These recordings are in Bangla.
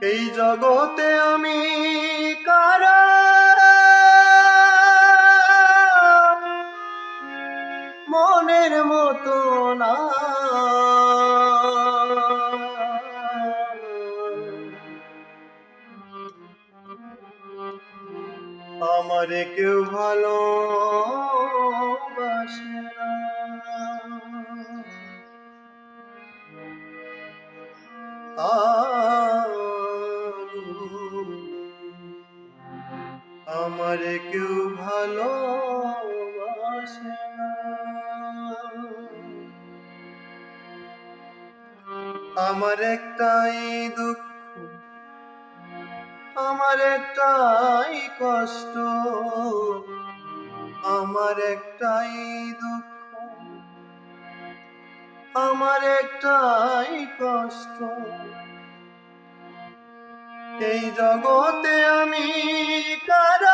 এই জগতে আমি কারা? মনের মতো না। আমারে কেউ ভালো না। আমারে কেউ না। আমার একটাই দুঃখ, আমার একটাই কষ্ট, আমার একটাই দুঃখ, আমার একটাই কষ্ট। এই জগতে আমি কারা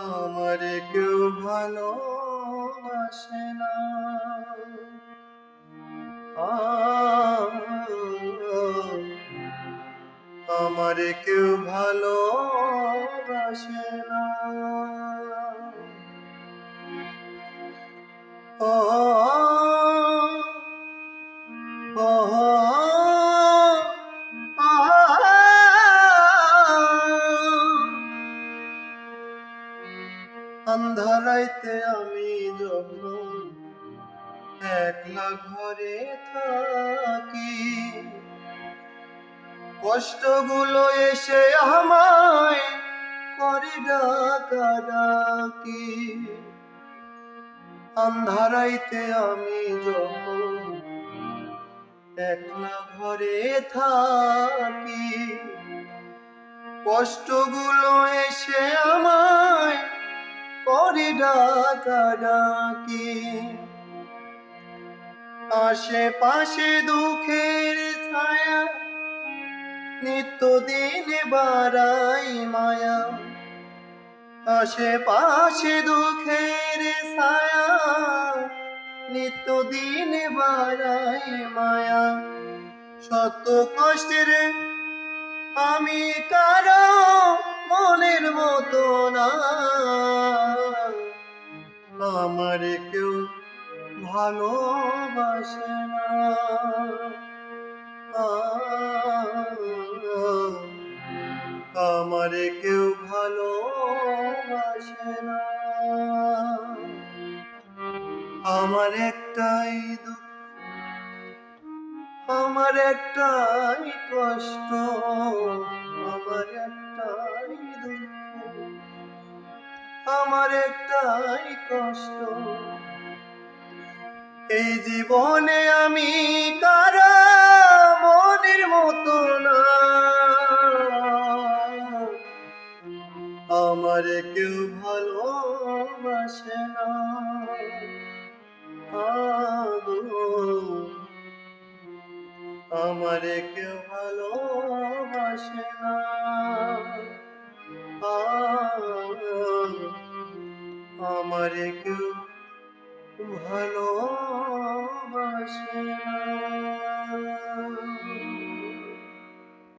আমার কেউ ভালো ভালোবাসে না। আমার কেউ ভালো ভালোবাসে না। ও ও আন্ধারাইতে আমি যখন একলা ঘরে থাকি। কষ্টগুলো এসে আমায় করে ডাকি আন্ধারাইতে আমি যখন একলা ঘরে থাকি। কষ্টগুলো ডাকি আশেপাশে দুঃখের ছায়া, নিত্যদিন বাড়াই মায়া। আশেপাশে দুঃখের ছায়া, নিত্যদিন বাড়াই মায়া। শত কষ্টের আমি কারও আমার কেউ ভালোবাসে না। আমার কেউ ভালোবাসে না। আমার একটাই দুঃখ, আমার একটাই কষ্ট, আমার একটাই দুঃখ, আমার একটাই কষ্ট। এই জীবনে আমি কারা মনের মতো না। আমার কেউ ভালোবাসে না। আমার কেউ ভালোবাসে না।